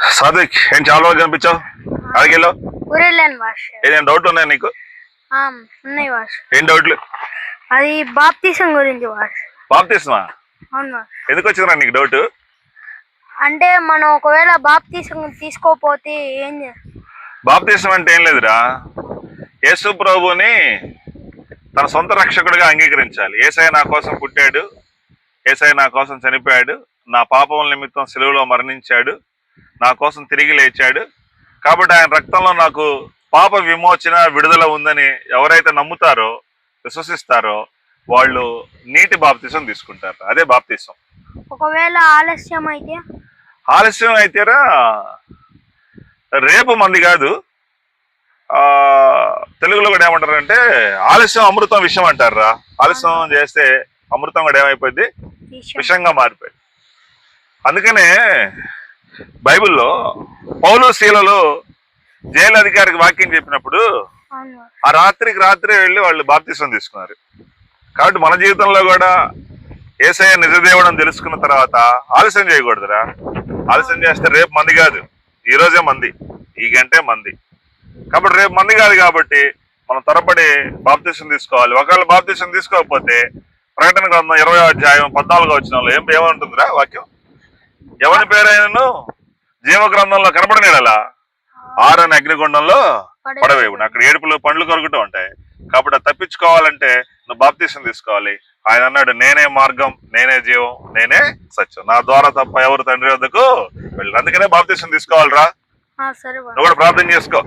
సాదిక్ ఏం చాలా రోజులు కనిపించావు? అడిగిలో ఏదైనా డౌట్ ఉన్నాయా నీకు? ఏం డౌట్లు? అది బాప్తీసం గురించి బాప్తిస్మా? ఎందుకు వచ్చిందిరా నీకు డౌట్? అంటే మనం ఒకవేళ బాప్తీసం తీసుకోపోతే ఏం బాప్తిసం అంటే ఏం లేదురా. యేసు ప్రభుని తన సొంత రక్షకుడిగా అంగీకరించాలి. ఏసై నా కోసం పుట్టాడు. ఏసై నా కోసం చనిపోయాడు. నా పాపముల నిమిత్తం సెలవులో మరణించాడు. నా కోసం తిరిగి లేచాడు. కాబట్టి ఆయన రక్తంలో నాకు పాప విమోచన విడుదల ఉందని ఎవరైతే నమ్ముతారో విశ్వసిస్తారో వాళ్ళు నీటి బాప్తిసం తీసుకుంటారు. అదే బాప్తిసం. ఒకవేళ ఆలస్యం అయితే? ఆలస్యం అయితేరా రేపు మంది కాదు. ఆ తెలుగులో కూడా ఏమంటారు అంటే ఆలస్యం అమృతం విషయం అంటారా ఆలస్యం చేస్తే అమృతం కూడా ఏమైపోయింది విషంగా మారిపోయింది అందుకనే బైబిల్లో పౌలు శీలలో జైలు అధికారికి వాక్యం చెప్పినప్పుడు. ఆ రాత్రికి రాత్రే వెళ్ళి వాళ్ళు బాప్తిసం తీసుకున్నారు. కాబట్టి మన జీవితంలో కూడా ఏసయ్య నిజదేవుడు అని తెలుసుకున్న తర్వాత ఆలస్యం చేయకూడదురా. ఆలస్యం చేస్తే రేపు మంది కాదు. ఈ రోజే మంది. ఈ గంటే మంది. కాబట్టి రేపు మంది కాదు కాబట్టి మనం త్వరపడి బాప్తిసం తీసుకోవాలి. ఒకవేళ బాప్తిసం తీసుకోకపోతే ప్రకటన గ్రంథం ఇరవై అధ్యాయం పద్నాలుగో వచ్చిన ఏం ఏమంటుందిరా వాక్యం? ఎవరి పేరైనను జీవ గ్రంథంలో కనపడనేలా ఆరని అగ్నిగుండంలో పడవేవుడు అక్కడ ఏడుపులు పండ్లు కొరుకుతూ ఉంటాయి. కాబట్టి తప్పించుకోవాలంటే నువ్వు బాప్తీసం తీసుకోవాలి. ఆయన అన్నాడు నేనే మార్గం నేనే జీవం నేనే సత్యం. నా ద్వారా తప్ప ఎవరు తండ్రి వద్దకు వెళ్ళరు. అందుకనే బాప్తీసం తీసుకోవాలిరా. నువ్వు కూడా ప్రార్థన చేసుకో.